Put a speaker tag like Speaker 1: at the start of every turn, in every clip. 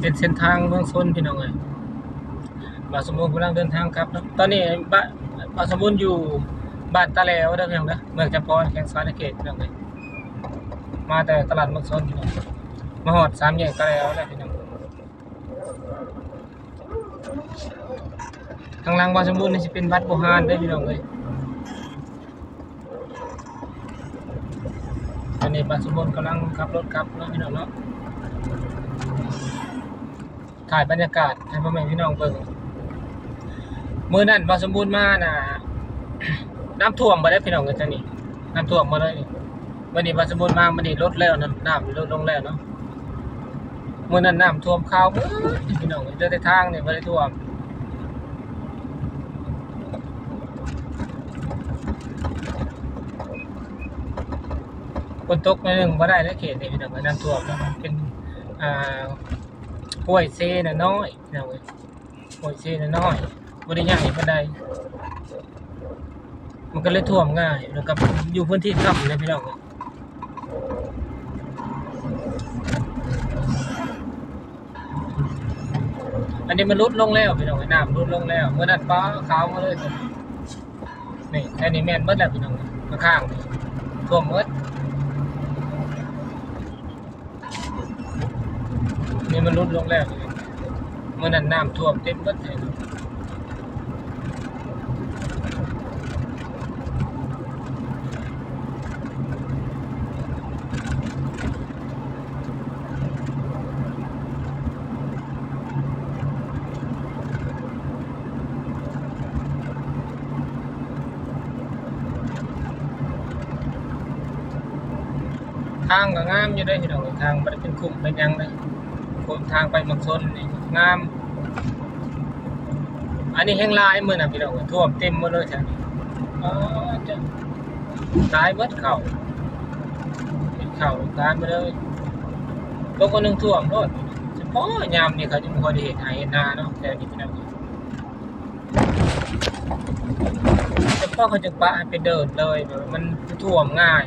Speaker 1: เป็นเส้นทางเมืองชนพี่น้องเอ้ยบาสมบูรณ์กำลังเดินทางครับ ตอนนี้บาบาสมบูรณ์อยู่บ้านตะแลวเด้อพี่น้องเด้อเมืองจำปาแขวงสารเขตพี่น้องเอ้ยมาแต่ตลาดเมืองชนพี่น้องมาฮอดสามแยกตะแลวแล้วพี่น้องทางหลังบาสมบูรณ์นี่สิเป็นวัดโบราณเด้อพี่น้องเอ้ยตอนนี้บาสมบูรณ์กำลังขับรถกลับเนาะพี่น้องเนาะ ถ่ายบรรยากาศให้พ่อแม่พี่น้องเบิ่งมื้อนั้นบ่สมบูรณ์มากนะน้ำท่วมบ่ได้พี่น้องกันจังนี่น้ำท่วมมาเลยนี่วันนี้บ่สมบูรณ์มามื้อนี้ลดแล้วนะน้ำลดลงแล้วเนาะมื้อนั้นน้ำท่วมข้าวพี่น้องเดินแต่ทางนี่บ่ได้ท่วมฝนตกน่อยหนึงบ่ได้แล้วเขตนี่พี่น้องน้ำท่วมแล้วเป็นอ่า ห้วยเซน่ะน้อยน้องเอ้ยห้วยเซน่ะน้อยบ่ได้ใหญ่ปานใดมันก็เลยท่วมง่ายแล้วก็อยู่พื้นที่ต่ำนะพี่น้องเอ้ยอันนี้มันลดลงแล้วพี่น้องเอ้น้ำลดลงแล้วเมื่อนั้นฟ้าขาวมาเลยนี่แค่นี้แม่นเบิดแล้วพี่น้องข้างๆท่วมเบิดนี่ มันลดลงแล้วเมื่อนั้นน้ำท่วมเต็มเบิดเลยทางก็งามอยู่ได้อพี่น้อทางบ่ได้เป็นคุ้มเป็นยังเลย โคนทางไปมืองชนนี่งาม อันนี้แห้งลายมือน่ะพี่น้องท่วมเต็มหมดเลยแถวนี้อ๋อจ้ะตายเบิดเข้าเป็นเข้าตายไปเลยตกคนหนึงท่วมโลดเฉพาะยามนี่เขาจะบ่ค่อด้เฮ็ดให้เฮ็ดนาเนาะแต่นี่พี่น้องเฉพาะเขาจะปะไปเดินเลยแบบมันท่วมง่าย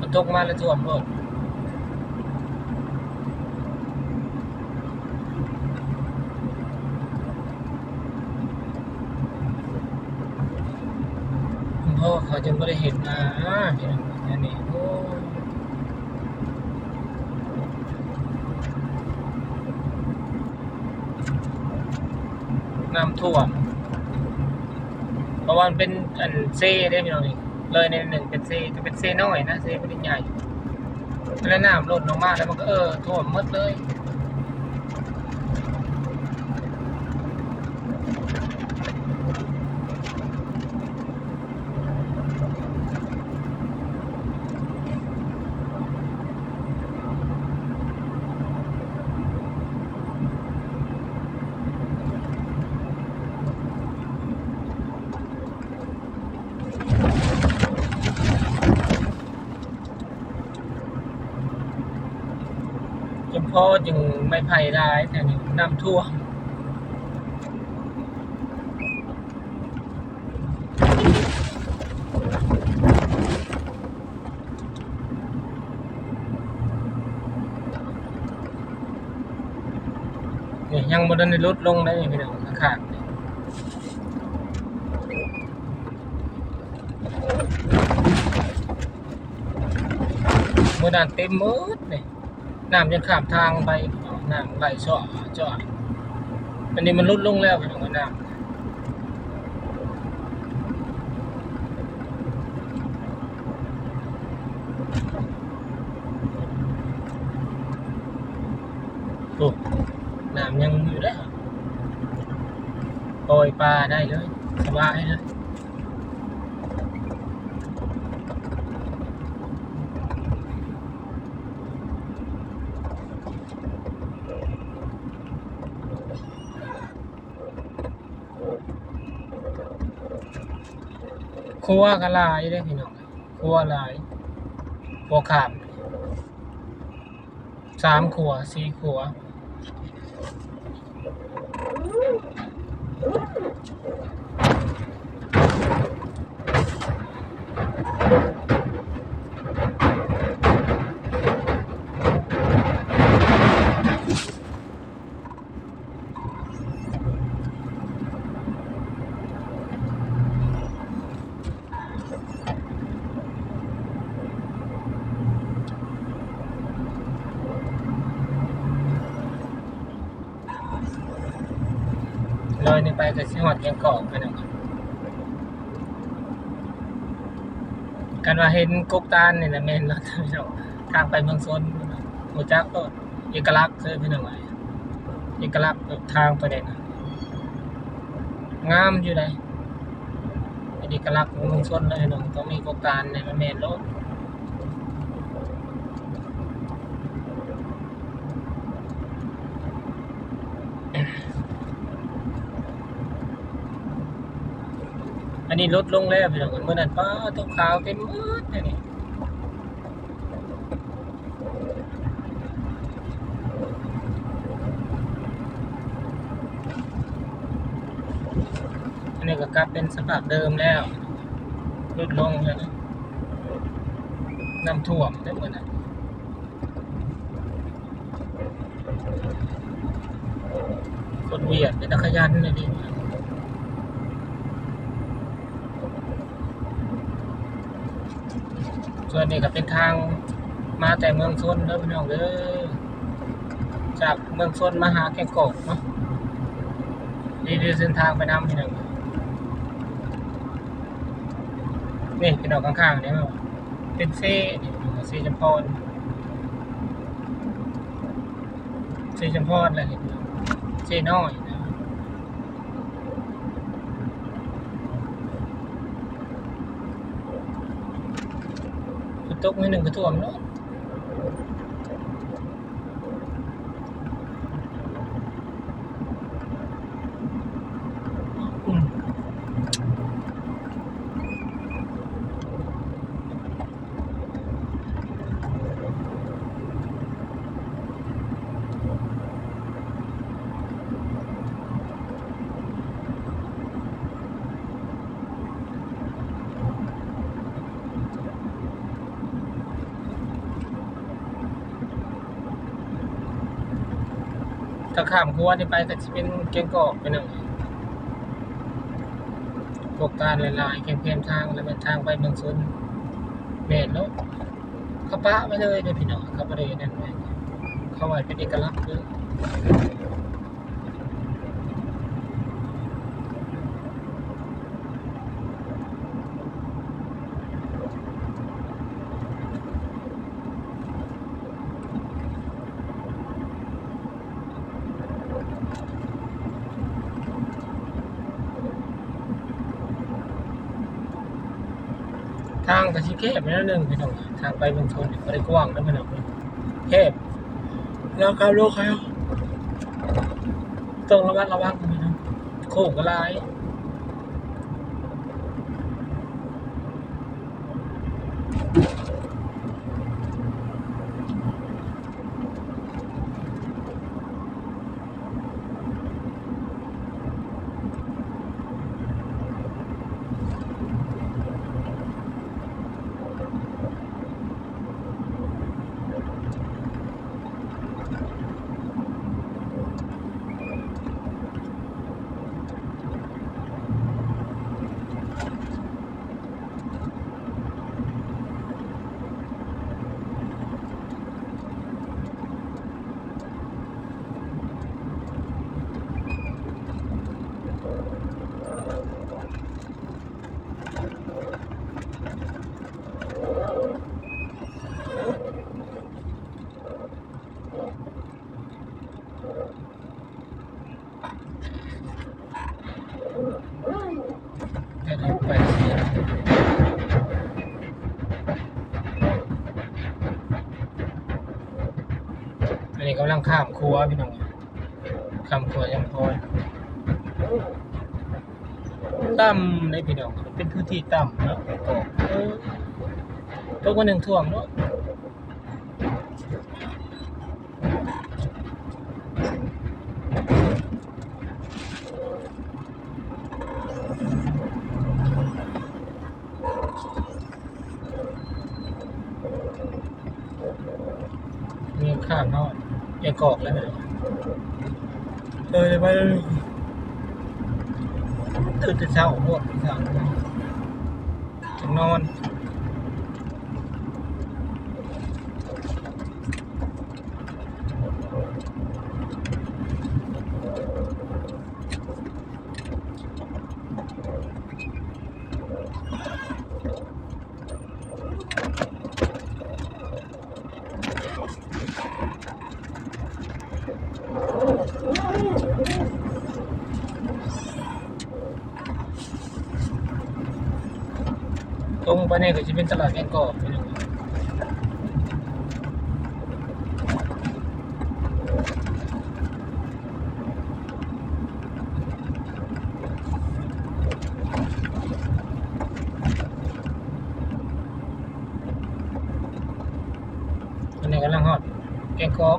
Speaker 1: มันตกมาแล้วท่วมหมดคุณพ่ อเขาจะไม่ได้เห็นอ่าเห็นอันนี้โอ้น้ำท่วมเพราะว่ามันเป็นอันเซ่ได้พี่น้องนี่เลยในหนึ่งเป็นเซ่จะเป็นเซ่น้อยนะเซ่ไม่ได้ใหญ่แล้วน้ำลดลงมาแล้วมันก็เออท่วมหมดเลย จนพ่อจึงไม่ไผ่ร้ายแต่นี่น้ำท่วมนี่ยังบนนั้นลดลงได้พี่น้องข้างๆนี่เมื่อดานเต็มหมืดนี่ น้ำยังข้ามทางไปน้ำไหลเจาะเจาะอันนี้มันลดลงแล้วพี่น้องน้ำโอ้น้ำยังอยู่ได้อปล่อยปลาได้เลยสบายเลย ครัวก็หลายได้พี่น้องครัวหลายครัวขาดสามขัวสี่ขัว ลอยหนึงไปก็สิฮอดแกงกอกพี่น้องกันว่าเห็นกุกตาลนี่นะแม่นแล้วพี่น้องทางไปเมืองซนหัวจักก็เอกลักษณ์เลยพี่น้องเอ้ยเอกลักษณ์ทางไปเนี่นะงามอยู่เลยเอกลักษณ์ของเมืองซนเลยพี่น้องต้องมีกุกตาลเนี่ยแม่นโลด อันนี้ลดลงแล้วพี่น้องเมื่อนั้นป้าตัวขาวเต็มมืดเลยนี่อันนี้ก็กลับเป็นสภาพเดิมแล้วลดลงแล้วน้ำท่วมได้เหมือนนั้นคนเวียดเป็นนักขยันเลยดิ ส่วนนี้ก็เป็นทางมาแต่เมืองชนเด้อพี่น้องเด้อจากเมืองชนมาหาแก่งกอกเนาะนี่คือเส้นทางไปน้ำพี่น้องนี่พี่น้องข้างๆนี่เป็นเซ่นี่เซ่จำพรเซ่จำพรอะไรนี่พี่น้องเซ่น้อยนะฝน ตกนิดหนึ่งก็ท่วมเนาะ ข้ามคัวนี่ไปก็จะเป็นเก่งกอกไปหนึ่งพวกการลายๆเกียงเพียนทางแล้วเป็นทางไปเมืองชนเมนแล้วเขาปะไปเลยเดี๋ยพี่น้องเขาไปเลยนั่นไงเขาไว้เป็นเอกลักษณ์คือ ทางก็สิแคบไปนิดนึงพี่น้องทางไปเมืองชนนี่บ่ได้กว้างนะพี่น้องแคบแล้วครับลูกครับต้องระมัดระวังพี่น้องโค้งก็หลาย กำลังข้ามครัวพี่น้องข้ามครัวยังพอต่ำเลยพี่น้องเป็นพื้นที่ต่ำเนาะก็เออตกวันหนึ่งท่วมเนาะมีข้างนอ อย่ากอกแล้วเลยเออไปตื่นแต่เช้าพวกสาถึงนอน ไปนี่ก็จะเป็นตลาดแกงกอกพี่น้องอันนี้กำลังฮอตแกงกอก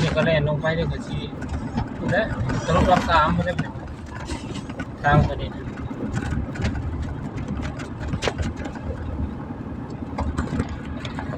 Speaker 1: นี่ก็แล่นลงไปเดี๋ยวก็สิดูแลตลกรับตามมาได้ทางไปนี่